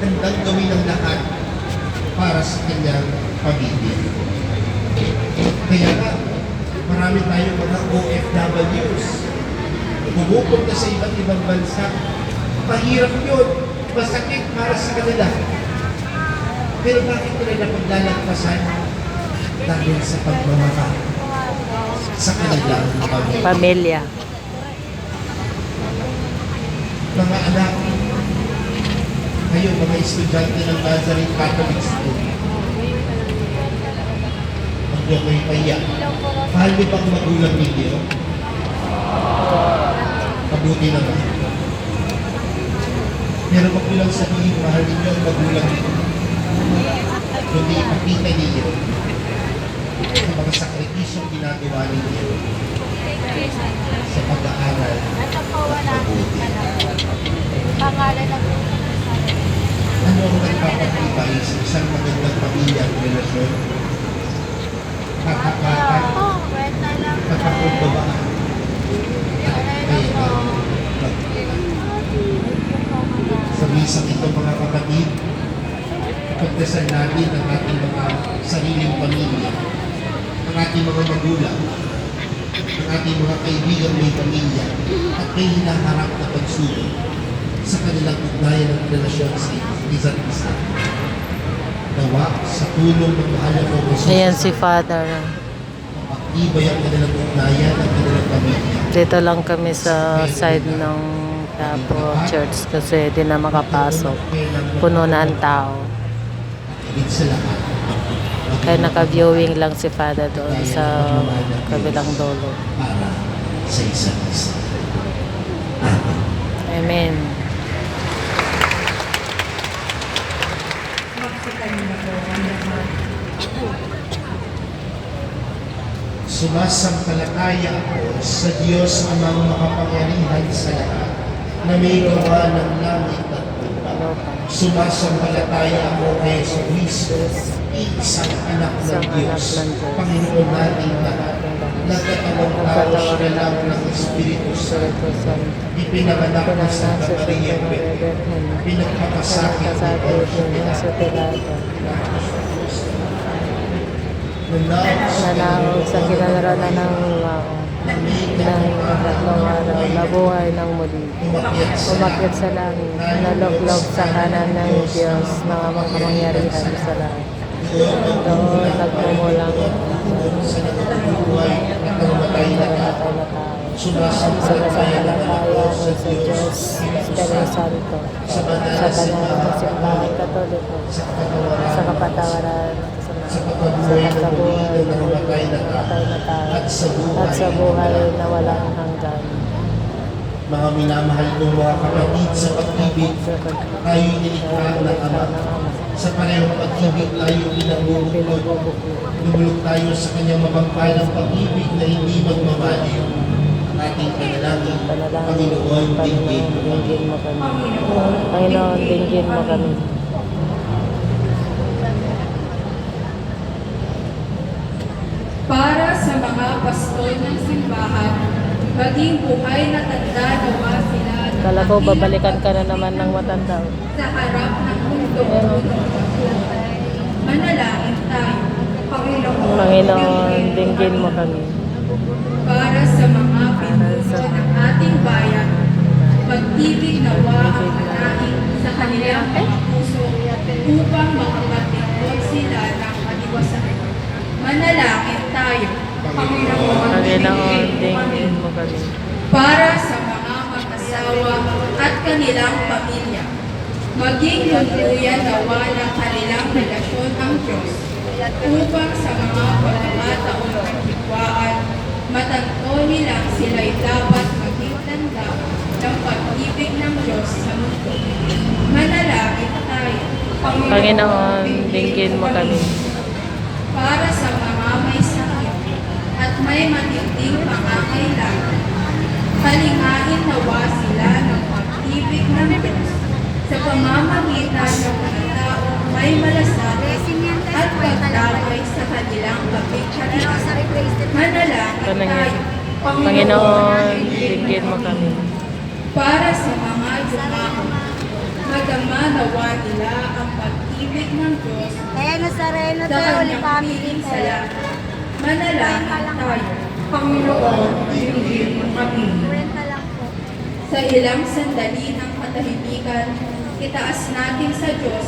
handang gawin ang lahat para sa kanyang pamilya. Kaya nga, marami tayong mga OFWs. Pumupunta sa iba't ibang bansa. Mahirap yun. Masakit para sa kanila. Pero bakit nila napaglalagpasan? Dahil sa pagmamahal sa kanilang pamilya. Pamilya. Mga anak, kayo mga estudyante ng Nazareth Catholic School, huwag niyo kayo pahiya. Mahal niyo bang magulang ninyo? Mabuti naman. Pero wag niyo lang sabihin, mahal ninyo ang magulang ninyo. Kundi ipakita ninyo sa mga sakripisyong ginagawa ninyo sa pag-aaral at mabuti. Pangalan ng ang nagpapatibay sa isang magandang pamilya at relasyon? Lang. kakakumbabaan, Sa misang ito mga kapatid, pagdasal natin ang ating mga sariling pamilya, ang ating mga magulang, ang ating mga kaibigan may pamilya, at may hinaharap na pagsubok sa kanilang ugnayan at relasyon sa isa't isa. Nawa sa tulong ng mahal na Panginoon, Ayan si Father. mapagtibay ang kanilang ugnayan at kanilang pamilya. Dito lang kami sa side ng Tapo Church kasi di na makapasok. Puno na ang tao. Kaya naka-viewing lang si Father doon sa kabilang dulo. para sa isa't isa. Amen. Amen. Sumasampalataya ako sa Diyos amang makapangyarihan sa lahat na may gawa ng langit at lupa. Sumasampalataya ako kay Jesus Cristo, isang anak ng Diyos. Panginoon natin lahat, nagkatawang tao siya lang ng Espiritu Santo, ipinanganak na sa Maria pinagpapasakit ng Diyos, Nanaog sa kinaranasan ng lao ng tatlong araw na buhay ng muli. umakyat sa langit, naluglog sa kanan ng Diyos na amang kamangyarihan sa lahat. Doon nagmumulang namatay na tao. Sumasampalataya ako ako sa Diyos, Espiritu Santo, sa banal na simbahan katoliko, sa kapatawaran, sa kapatawaran ng pagkabuhay ng ng namatay na tao, at sa at sa buhay buhay na walang hanggan. Mga minamahal kong mga kapatid sa pag-ibig, tayo nilikha ng Ama. Sa parehong pag-ibig tayo. Pinabubuklod. Lumulog tayo sa kanyang mapagpalang pag-ibig na hindi magmamaliw. Ang ating panalangin, Panginoon, dinggin mo kami. Panginoon, dinggin mo kami. Para sa mga pastol ng simbahan, maging buhay na tanda nawa sila Kala ko babalikan ka na naman ng matanda. sa harap ng mundo Manalangin tayo, Panginoon. Panginoon, dinggin mo kami. Para sa mga pinuno ng ating bayan, pag-ibig nawa ang manahin sa kanilang mga puso upang makapatikot sila ng kaliwasan. Manalangin tayo, Panginoon. Panginoon, dinggin mo kami. para sa mga mag-asawa at kanilang pamilya. Maging luluyan nawa ng kanilang relasyon ang Diyos upang sa mga pagkakataon ng hikwaan, matanto nilang sila'y dapat maging tanda ng pag-ibig ng Diyos sa mundo. Manalangin tayo, Panginoon, dinggin mo kami. para sa mga may sakit at may matinding pangangailangan. Palingain nawa sila ng pag-ibig ng Diyos sa pamamagitan ng mga taong may malasakit at pagdamay sa kanilang kapitsalaan. Manalangin tayo, Panginoon, dinggin mo kami. para sa mga yumao. madama nawa nila ang pag-ibig ng Diyos Eh, Nazareno sa tayo, kanyang Family piling sa tayo. lahat. Manalangin tayo. Panginoon, dinggin mo kami. Sa ilang sandali ng katahimikan, itaas natin sa Diyos